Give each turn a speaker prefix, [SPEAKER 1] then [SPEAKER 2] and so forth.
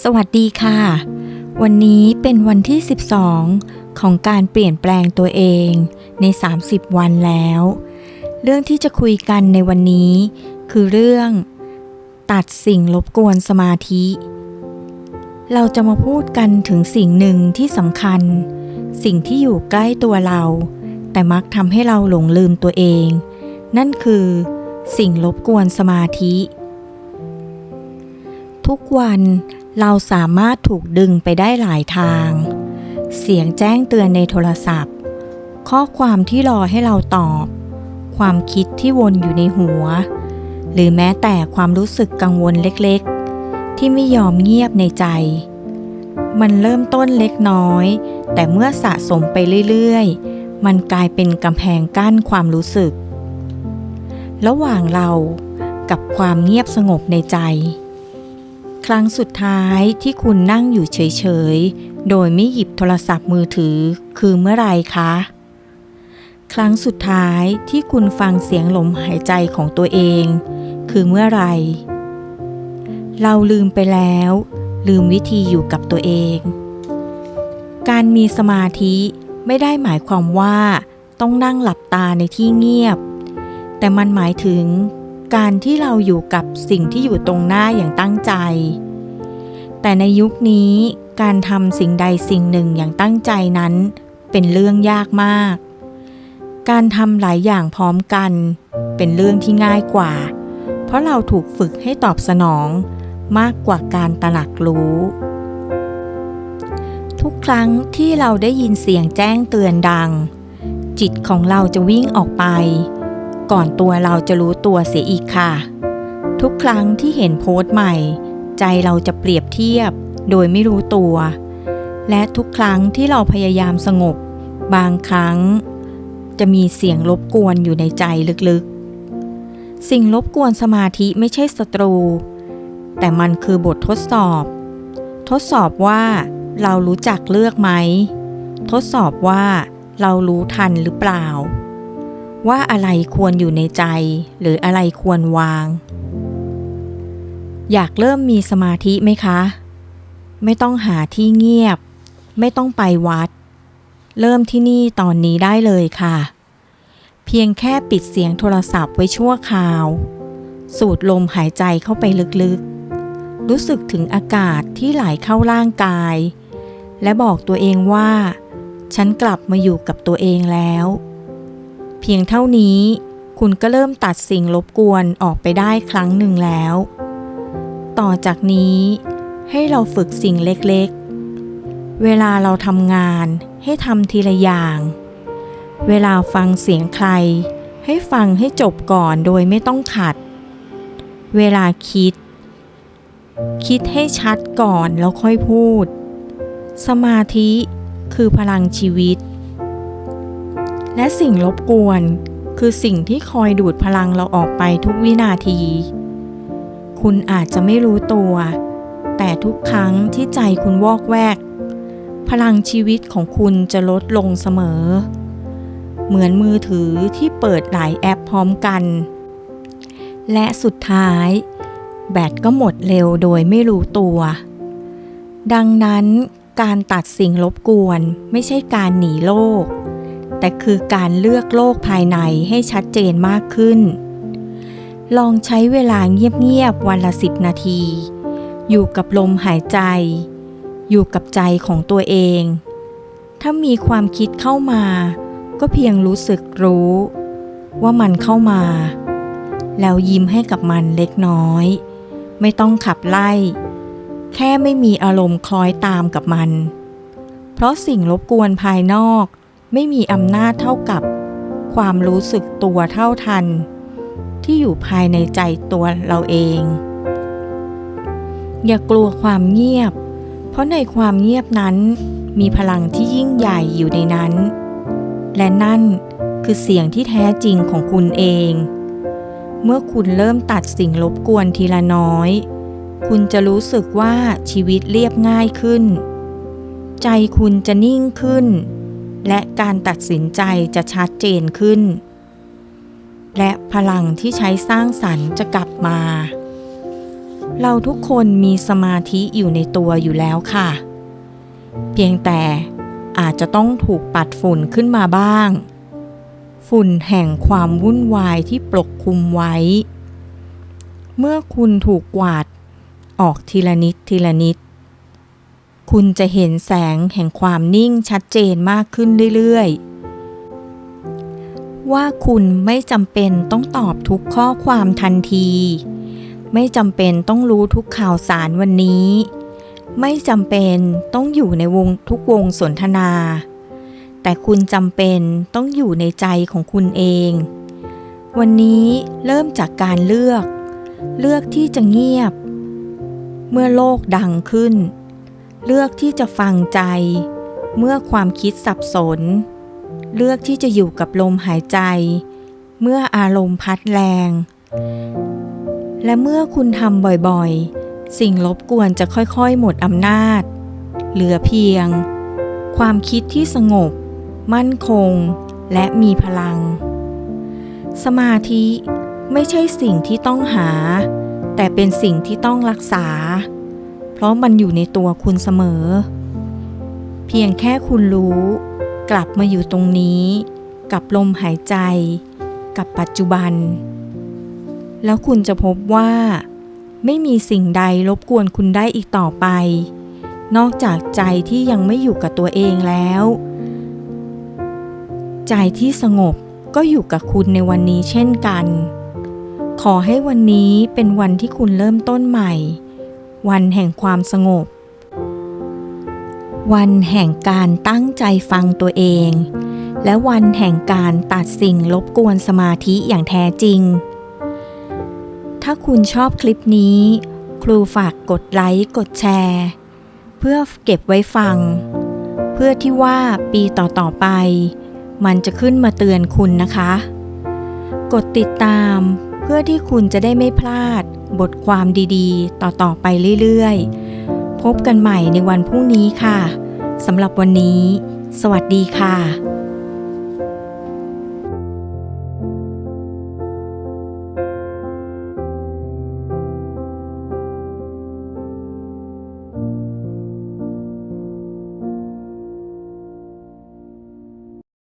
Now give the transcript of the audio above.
[SPEAKER 1] สวัสดีค่ะ วันนี้เป็นวันที่ 12 ของการเปลี่ยนแปลงตัวเองใน 30 วันแล้ว เรื่องที่จะคุยกันในวันนี้ คือเรื่อง ตัดสิ่งรบกวนสมาธิ เราจะมาพูดกันถึงสิ่งหนึ่งที่สำคัญ สิ่งที่อยู่ใกล้ตัวเรา แต่มักทำให้เราหลงลืมตัวเอง นั่นคือ สิ่งรบกวนสมาธิ ทุกวัน เราสามารถถูกดึงไปได้หลายทาง เสียงแจ้งเตือนในโทรศัพท์ ข้อความที่รอให้เราตอบ ความคิดที่วนอยู่ในหัว หรือแม้แต่ความรู้สึกกังวลเล็กๆ ที่ไม่ยอมเงียบในใจ มันเริ่มต้นเล็กน้อย แต่เมื่อสะสมไปเรื่อยๆ มันกลายเป็นกำแพงกั้นความรู้สึก ระหว่างเรากับความเงียบสงบในใจ ครั้งสุดท้ายที่คุณนั่งอยู่เฉยๆ โดยไม่หยิบโทรศัพท์มือถือคือเมื่อไรคะ ครั้งสุดท้ายที่คุณฟังเสียงลมหายใจของตัวเอง คือเมื่อไร เราลืมไปแล้ว ลืมวิธีอยู่กับตัวเอง การมีสมาธิไม่ได้หมายความว่าต้องนั่งหลับตาในที่เงียบ แต่มันหมายถึง การที่เราอยู่กับสิ่งที่อยู่ตรงหน้าอย่างตั้งใจ แต่ในยุคนี้การทำสิ่งใดสิ่งหนึ่งอย่างตั้งใจนั้นเป็นเรื่องยากมาก การทำหลายอย่างพร้อมกัน เป็นเรื่องที่ง่ายกว่า เพราะเราถูกฝึกให้ตอบสนองมากกว่าการตระหนักรู้ ทุกครั้งที่เราได้ยินเสียงแจ้งเตือนดัง จิตของเราจะวิ่งออกไป ก่อนตัวเราจะรู้ตัวเสียอีกค่ะ ทุกครั้งที่เห็นโพสต์ใหม่ ใจเราจะเปรียบเทียบ โดยไม่รู้ตัว และทุกครั้งที่เราพยายามสงบ บางครั้ง จะมีเสียงรบกวนอยู่ในใจลึกๆ สิ่งรบกวนสมาธิไม่ใช่ศัตรู แต่มันคือบททดสอบ ทดสอบว่าเรารู้จักเลือกไหม ทดสอบว่าเรารู้ทันหรือเปล่า ว่าอะไรควรอยู่ในใจ หรืออะไรควรวาง อยากเริ่มมีสมาธิไหมคะ ไม่ต้องหาที่เงียบ ไม่ต้องไปวัด เริ่มที่นี่ตอนนี้ได้เลยค่ะ เพียงแค่ปิดเสียงโทรศัพท์ไว้ชั่วคราว สูดลมหายใจเข้าไปลึกๆ รู้สึกถึงอากาศที่ไหลเข้าร่างกาย และบอกตัวเองว่า ฉันกลับมาอยู่กับตัวเองแล้ว เพียงเท่านี้ คุณก็เริ่มตัดสิ่งรบกวนออกไปได้ครั้งหนึ่งแล้ว ต่อจากนี้ให้เราฝึกสิ่งเล็กๆ เวลาเราทำงานให้ทำทีละอย่าง เวลาฟังเสียงใคร ให้ฟังให้จบก่อนโดยไม่ต้องขัด เวลาคิด คิดให้ชัดก่อนแล้วค่อยพูด สมาธิคือพลังชีวิต และสิ่งรบกวน คือสิ่งที่คอยดูดพลังเราออกไปทุกวินาที คุณอาจจะไม่รู้ตัว แต่ทุกครั้งที่ใจคุณวอกแวก พลังชีวิตของคุณจะลดลงเสมอ เหมือนมือถือที่เปิดหลายแอปพร้อมกัน และสุดท้าย แบตก็หมดเร็วโดยไม่รู้ตัว ดังนั้นการตัดสิ่งรบกวนไม่ใช่การหนีโลก แต่คือการเลือกโลกภายในให้ชัดเจนมากขึ้น ลองใช้เวลาเงียบๆวันละสิบนาที อยู่กับลมหายใจ อยู่กับใจของตัวเอง ถ้ามีความคิดเข้ามา ก็เพียงรู้สึกรู้ ว่ามันเข้ามา แล้วยิ้มให้กับมันเล็กน้อย ไม่ต้องขับไล่ แค่ไม่มีอารมณ์คล้อยตามกับมัน เพราะสิ่งรบกวนภายนอก ไม่มีอำนาจเท่ากับ ความรู้สึกตัวเท่าทัน ที่อยู่ภายในใจตัวเราเอง อย่ากลัวความเงียบ เพราะในความเงียบนั้นมีพลังที่ยิ่งใหญ่อยู่ในนั้น และนั่นคือเสียงที่แท้จริงของคุณเอง เมื่อคุณเริ่มตัดสิ่งรบกวนทีละน้อย คุณจะรู้สึกว่าชีวิตเรียบง่ายขึ้น ใจคุณจะนิ่งขึ้น และการตัดสินใจจะชัดเจนขึ้น และพลังที่ใช้สร้างสรรค์จะกลับมา เราทุกคนมีสมาธิอยู่ในตัวอยู่แล้วค่ะ เพียงแต่อาจจะต้องถูกปัดฝุ่นขึ้นมาบ้าง ฝุ่นแห่งความวุ่นวายที่ปกคลุมไว้ เมื่อคุณถูกกวาดออกทีละนิดทีละนิด คุณจะเห็นแสงแห่งความนิ่งชัดเจนมากขึ้นเรื่อยๆ ว่าคุณไม่จำเป็นต้องตอบทุกข้อความทันที ไม่จำเป็นต้องรู้ทุกข่าวสารวันนี้ ไม่จำเป็นต้องอยู่ในวงทุกวงสนทนา แต่คุณจำเป็นต้องอยู่ในใจของคุณเอง วันนี้เริ่มจากการเลือก เลือกที่จะเงียบ เมื่อโลกดังขึ้น เลือกที่จะฟังใจ เมื่อความคิดสับสน เลือกที่จะอยู่กับลมหายใจ เมื่ออารมณ์พัดแรง และเมื่อคุณทำบ่อยๆ สิ่งรบกวนจะค่อยๆ หมดอำนาจ เหลือเพียง ความคิดที่สงบ มั่นคง และมีพลัง สมาธิไม่ใช่สิ่งที่ต้องหา แต่เป็นสิ่งที่ต้องรักษา ราะมันอยู่ในตัวคุณเสมอ เพียงแค่คุณรู้ กลับมาอยู่ตรงนี้ กับลมหายใจ กับปัจจุบัน แล้วคุณจะพบว่า ไม่มีสิ่งใดรบกวนคุณได้อีกต่อไป นอกจากใจที่ยังไม่อยู่กับตัวเองแล้ว ใจที่สงบก็อยู่กับคุณในวันนี้เช่นกัน ขอให้วันนี้เป็นวันที่คุณเริ่มต้นใหม่ วันแห่งความสงบ วันแห่งการตั้งใจฟังตัวเอง และวันแห่งการตัดสิ่งรบกวนสมาธิอย่างแท้จริง ถ้าคุณชอบคลิปนี้ ครูฝากกดไลค์กดแชร์ เพื่อเก็บไว้ฟัง เพื่อที่ว่าปีต่อๆไป มันจะขึ้นมาเตือนคุณนะคะ กดติดตาม เพื่อที่คุณจะได้ไม่พลาด บทความดีๆ ต่อๆไปเรื่อยๆ พบกันใหม่ในวันพรุ่งนี้ค่ะสำหรับวันนี้ สวัสดีค่ะ